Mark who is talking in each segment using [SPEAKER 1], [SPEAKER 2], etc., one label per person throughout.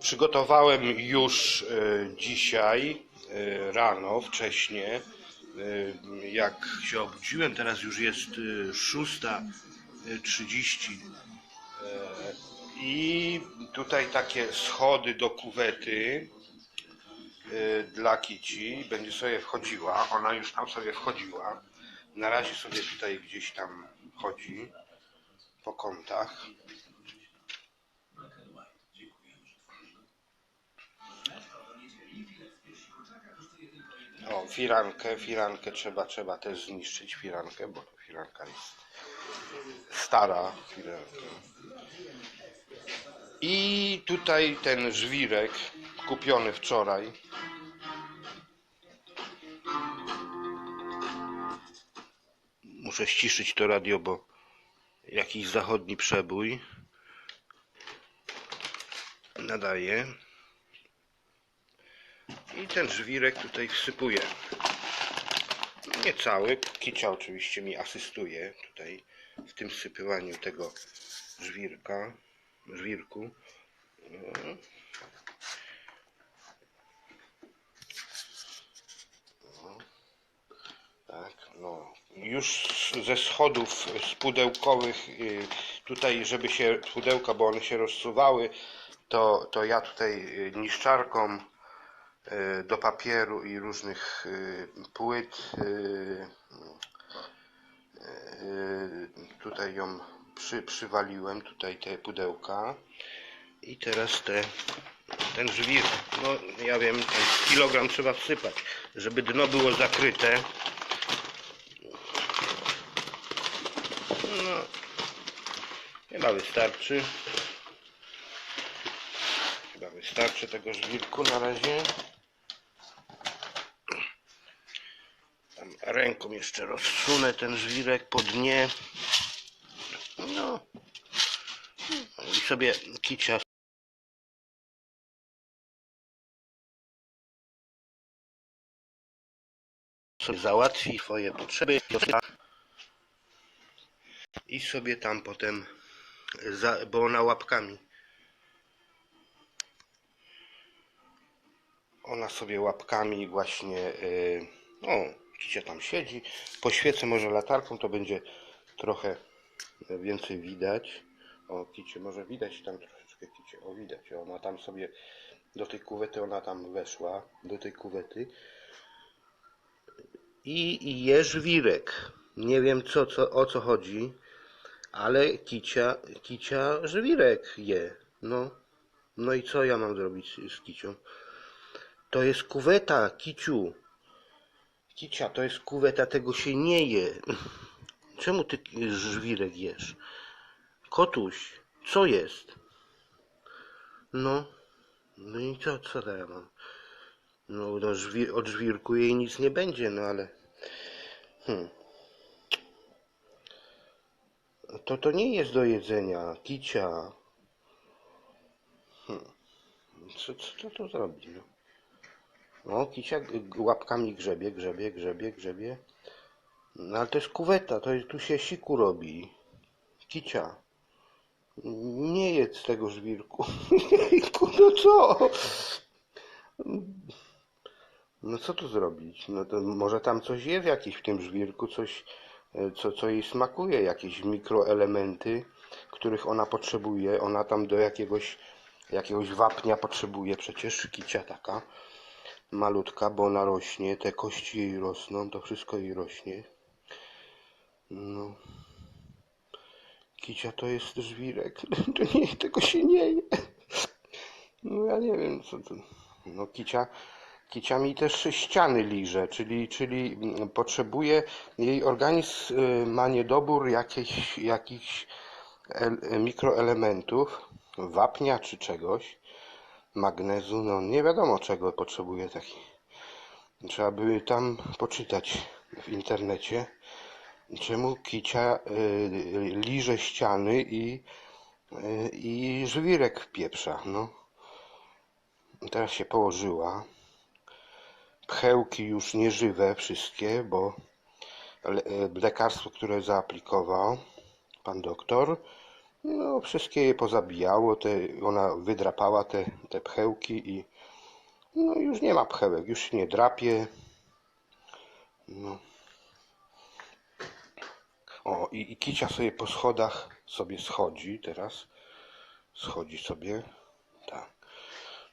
[SPEAKER 1] Przygotowałem już e, dzisiaj e, rano, wcześnie. e, Jak się obudziłem, teraz już jest e, 6.30. E, I tutaj takie schody do kuwety dla Kici. Będzie sobie wchodziła. Ona już tam sobie wchodziła. Na razie sobie tutaj gdzieś tam chodzi po kątach. O, firankę, firankę trzeba, trzeba też zniszczyć firankę, bo to firanka jest stara firanka. I tutaj ten żwirek kupiony wczoraj. Muszę ściszyć to radio, bo jakiś zachodni przebój nadaje. I ten żwirek tutaj wsypuję. Nie cały. Kicia oczywiście mi asystuje tutaj w tym sypywaniu tego żwirka, żwirku. Tak, no. Już ze schodów z pudełkowych, y, tutaj żeby się pudełka, bo one się rozsuwały, to, to ja tutaj y, niszczarką do papieru i różnych y, płyt y, tutaj ją przy, przywaliłem, tutaj te pudełka i teraz te ten żwir, no ja wiem, kilogram trzeba wsypać, żeby dno było zakryte. No, chyba wystarczy. Chyba wystarczy tego żwirku na razie. Tam ręką jeszcze rozsunę ten żwirek po dnie. No. I sobie kicia sobie załatwi swoje potrzeby i sobie tam potem, za, bo ona łapkami ona sobie łapkami właśnie yy, o, kicia tam siedzi poświecę może latarką to będzie trochę więcej widać o, kicie może widać tam troszeczkę kicie, o widać, ona tam sobie do tej kuwety, ona tam weszła do tej kuwety i i. Nie wiem co, co, o co chodzi, ale kicia, kicia żwirek je. No. no i co ja mam zrobić z, z kicią? To jest kuweta, kiciu. Kicia, to jest kuweta, tego się nie je. Czemu ty żwirek jesz? Kotuś, co jest? No. No i co, co ja mam? No, no żwir, od żwirku jej nic nie będzie, no ale... Hmm. To to nie jest do jedzenia, kicia. Hmm. Co, co to, to zrobi, no? No, g- łapkami grzebie, grzebie, grzebie, grzebie. No ale to jest kuweta, to jest, tu się siku robi. Kicia. Nie jedz tego żwirku. no co? No co tu zrobić? No to może tam coś jest jakieś w tym żwirku, coś, e, co, co jej smakuje, jakieś mikroelementy, których ona potrzebuje. Ona tam do jakiegoś, jakiegoś wapnia potrzebuje, przecież kicia taka malutka, bo ona rośnie, te kości jej rosną, to wszystko jej rośnie. No. Kicia to jest żwirek. To nie, tego się nie je. No ja nie wiem, co to. No kicia, kicia mi też ściany liże, czyli, czyli mm, potrzebuje, jej organizm y, ma niedobór jakichś, jakichś el- mikroelementów, wapnia czy czegoś, magnezu, no nie wiadomo czego potrzebuje taki. Trzeba by tam poczytać w internecie, czemu kicia y, liże ściany i, y, i żwirek pieprza, no. Teraz się położyła. Pchełki już nieżywe wszystkie, bo e, lekarstwo, które zaaplikował pan doktor, No, wszystkie je pozabijało, te, ona wydrapała te, te pchełki i no już nie ma pchełek, już się nie drapie. No. O, i, i Kicia sobie po schodach sobie schodzi teraz. Schodzi sobie. Tak.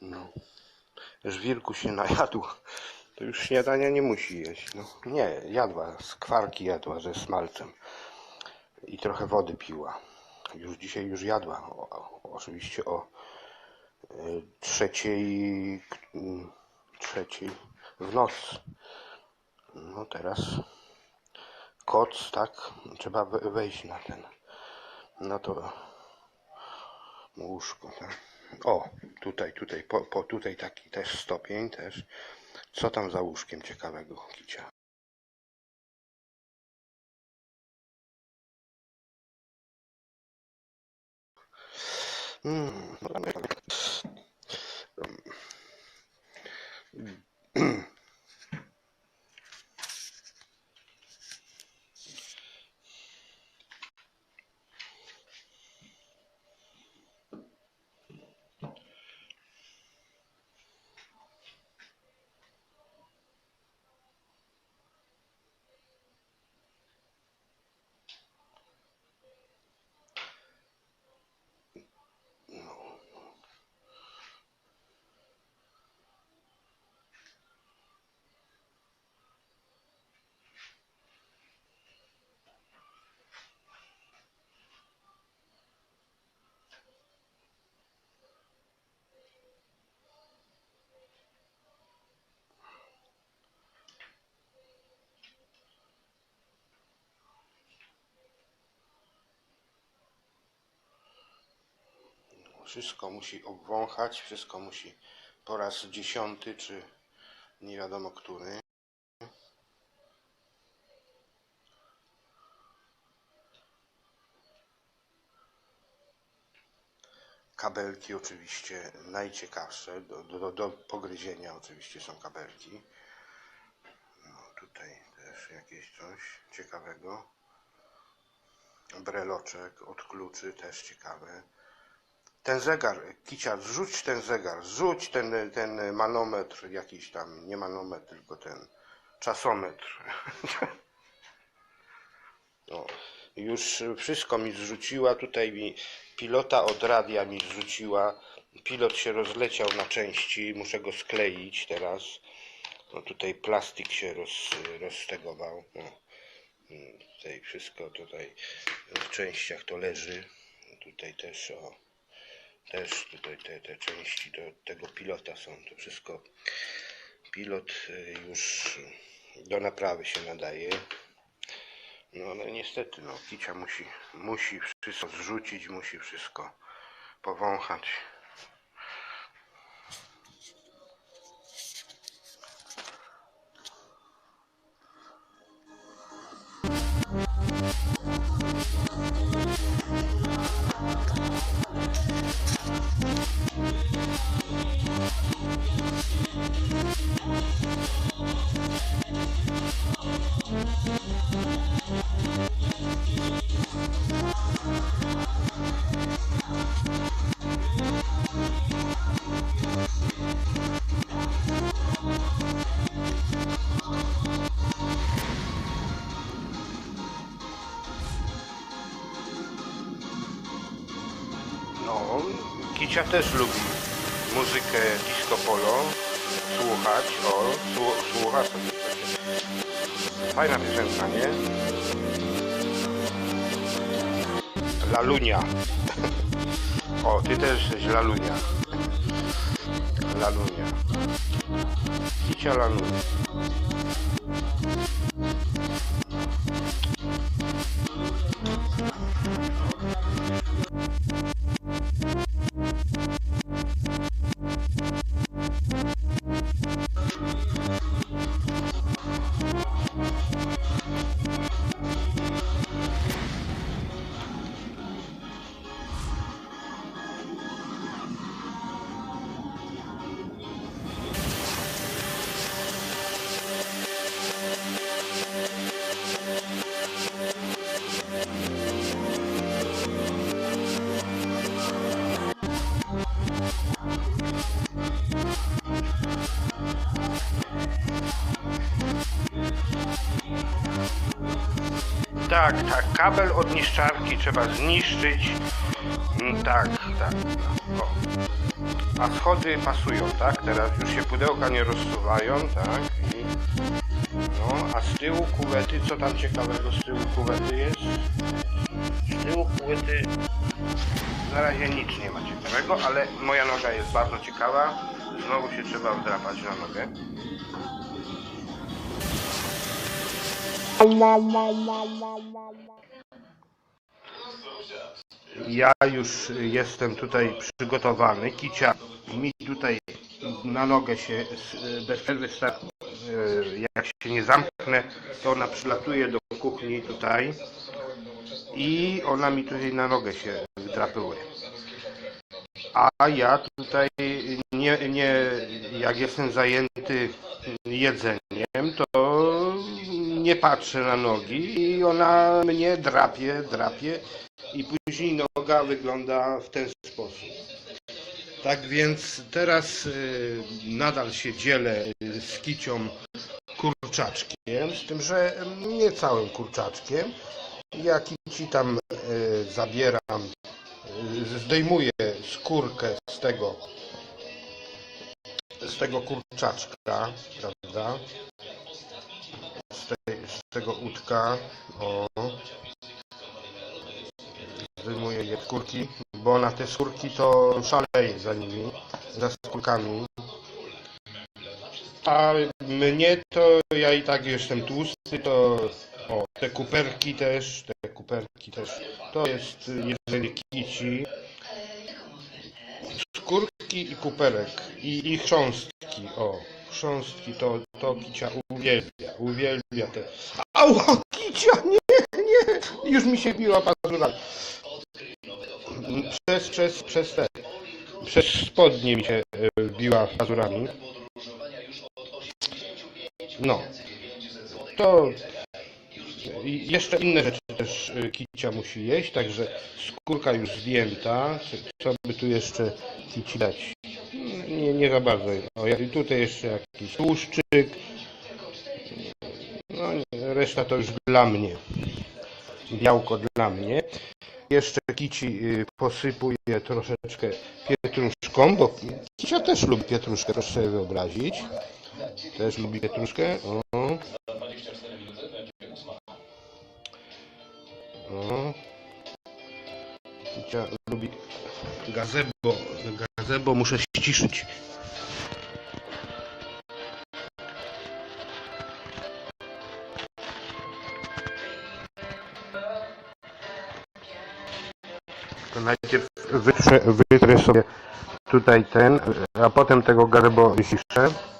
[SPEAKER 1] No. Żwirku się najadł. To już śniadania nie musi jeść. No, nie, jadła. Skwarki jadła ze smalcem. I trochę wody piła. Już dzisiaj już jadła. O, oczywiście o y, trzeciej, y, trzeciej w noc. No teraz koc, tak? Trzeba we- wejść na ten, na to łóżko, tak? O, tutaj, tutaj, po, po tutaj taki też stopień też. Co tam za łóżkiem ciekawego, Kicia? 嗯，Wszystko musi obwąchać, wszystko musi po raz dziesiąty, czy nie wiadomo który. Kabelki oczywiście najciekawsze, do, do, do pogryzienia oczywiście są kabelki. No, tutaj też jakieś coś ciekawego. Breloczek od kluczy też ciekawe. Ten zegar, Kicia, zrzuć ten zegar, zrzuć ten, ten manometr jakiś tam, nie manometr, tylko ten czasometr. O, już wszystko mi zrzuciła, tutaj mi pilota od radia mi zrzuciła. Pilot się rozleciał na części, muszę go skleić teraz. No tutaj plastik się roz, roztegował. No. Tutaj wszystko tutaj w częściach to leży. Tutaj też o też tutaj te, te części do tego pilota są. To wszystko pilot y, już do naprawy się nadaje. No ale niestety, no, Kicia musi, musi wszystko zrzucić, musi wszystko powąchać. Kicia też lubi muzykę disco polo, słuchać, o, słu, słucha sobie takie. Fajna piosenka, nie? Lalunia. O, ty też jesteś Lalunia. Lalunia. Kicia Lalunia. Tak, tak, kabel od niszczarki trzeba zniszczyć. Mm, Tak, tak. O. A schody pasują, tak? Teraz już się pudełka nie rozsuwają, tak? I... No, a z tyłu kuwety, co tam ciekawego z tyłu kuwety jest? Z tyłu kuwety na razie nic nie ma ciekawego, ale moja noga jest bardzo ciekawa. Znowu się trzeba wdrapać na nogę. Ja już jestem tutaj przygotowany. Kicia mi tutaj na nogę się bez przerwy sta- e, jak się nie zamknę, to ona przylatuje do kuchni tutaj i ona mi tutaj na nogę się wdrapuje. A ja tutaj nie, nie, jak jestem zajęty jedzeniem, to nie patrzę na nogi i ona mnie drapie, drapie i później noga wygląda w ten sposób. Tak więc teraz y, nadal się dzielę y, z kicią kurczaczkiem, z tym, że nie całym kurczaczkiem. Ja kici tam y, zabieram, zdejmuję skórkę z tego z tego kurczaczka, prawda? Z tego łódka, o. Zdejmuję je skórki, bo na te skórki to szaleje za nimi, za skórkami. A mnie to, ja i tak jestem tłusty, to o, te kuperki też, te kuperki też, to jest jedzenie kici. Skórki i kuperek i, i chrząstki, o, chrząstki to, to kicia uwielbia, uwielbia te. Ała, kicia, nie, nie, już mi się biła pazurami. Przez, przez, przez te, przez spodnie mi się e, biła pazurami. No, to jeszcze inne rzeczy też y, kicia musi jeść, także skórka już zdjęta. Co by tu jeszcze kici dać? Nie, nie za bardzo. O, i tutaj jeszcze jakiś tłuszczyk. No, reszta to już dla mnie. Białko dla mnie. Jeszcze kici y, posypuję troszeczkę pietruszką, bo kicia też lubi pietruszkę, proszę sobie wyobrazić. Też lubi pietruszkę. O. O. Kicia lubi gazebo. Gazebo muszę ściszyć. To najpierw wytrę, wytrę sobie tutaj ten, a potem tego gazebo ściszę.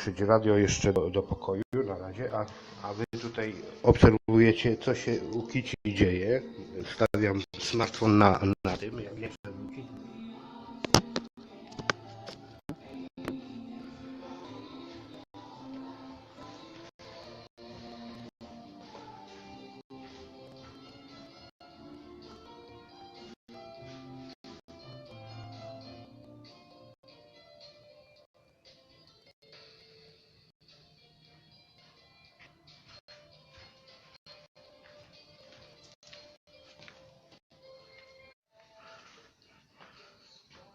[SPEAKER 1] Idę ściszyć radio jeszcze do, do pokoju na razie, a, a wy tutaj obserwujecie, co się u Kici dzieje. Stawiam smartfon na, na tym, jak nie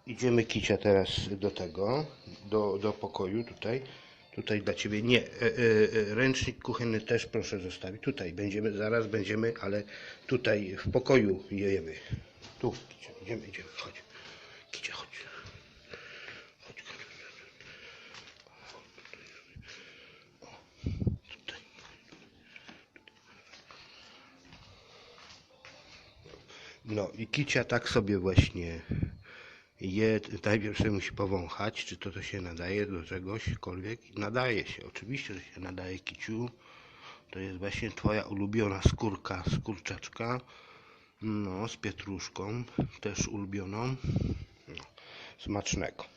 [SPEAKER 1] Idziemy Kicia teraz do tego, do, do pokoju tutaj. Tutaj dla Ciebie nie, e, e, e, ręcznik kuchenny też proszę zostawić. Tutaj będziemy, zaraz będziemy, ale tutaj w pokoju jemy. Tu, Kicia, idziemy, idziemy, chodź. Kicia, chodź. Chodź. No i Kicia tak sobie właśnie je, najpierw sobie musi powąchać, czy to, to się nadaje do czegośkolwiek. Nadaje się, oczywiście, że się nadaje kiciu. To jest właśnie twoja ulubiona skórka z kurczaczka. No, z pietruszką, też ulubioną. No, smacznego.